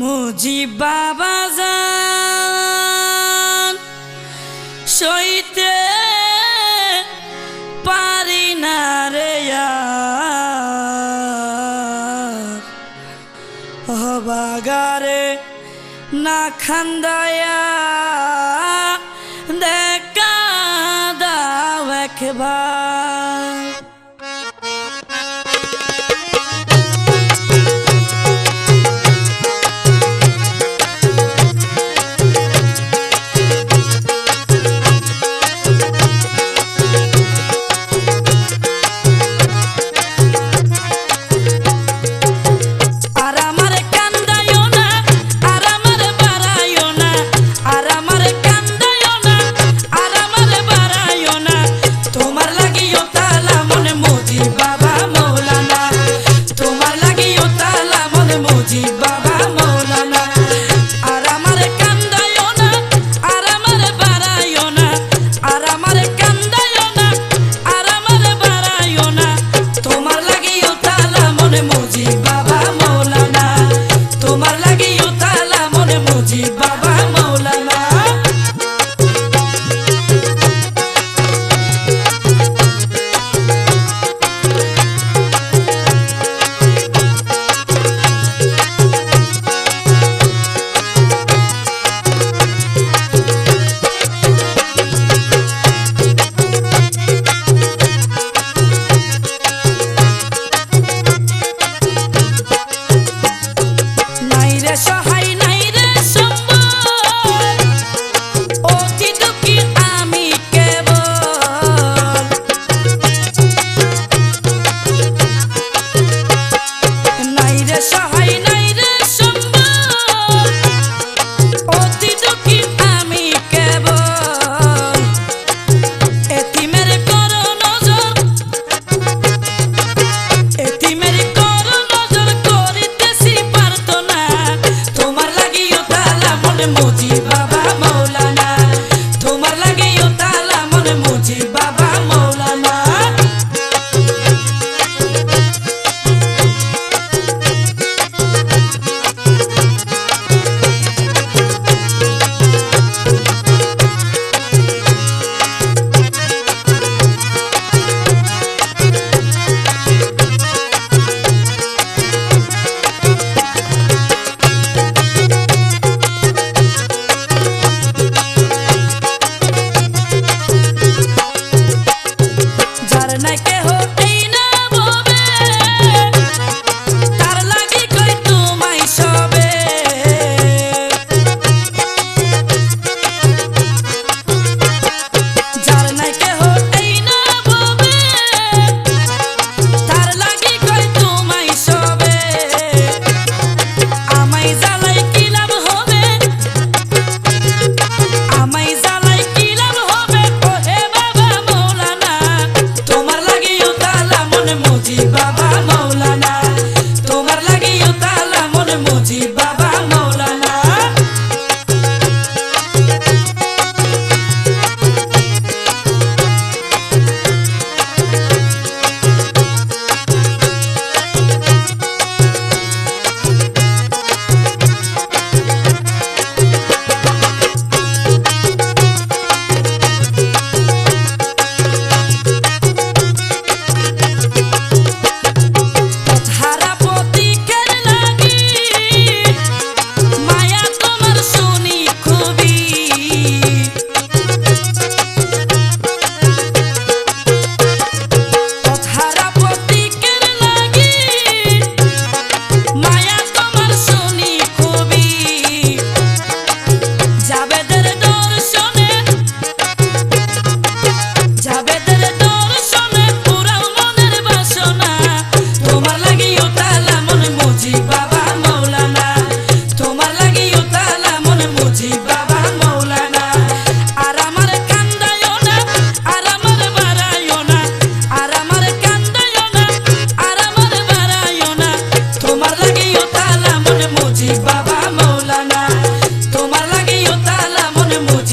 মুজি বাবা যান সইতে পারি না রে হবাগারে না খান্দায়া। them duty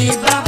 de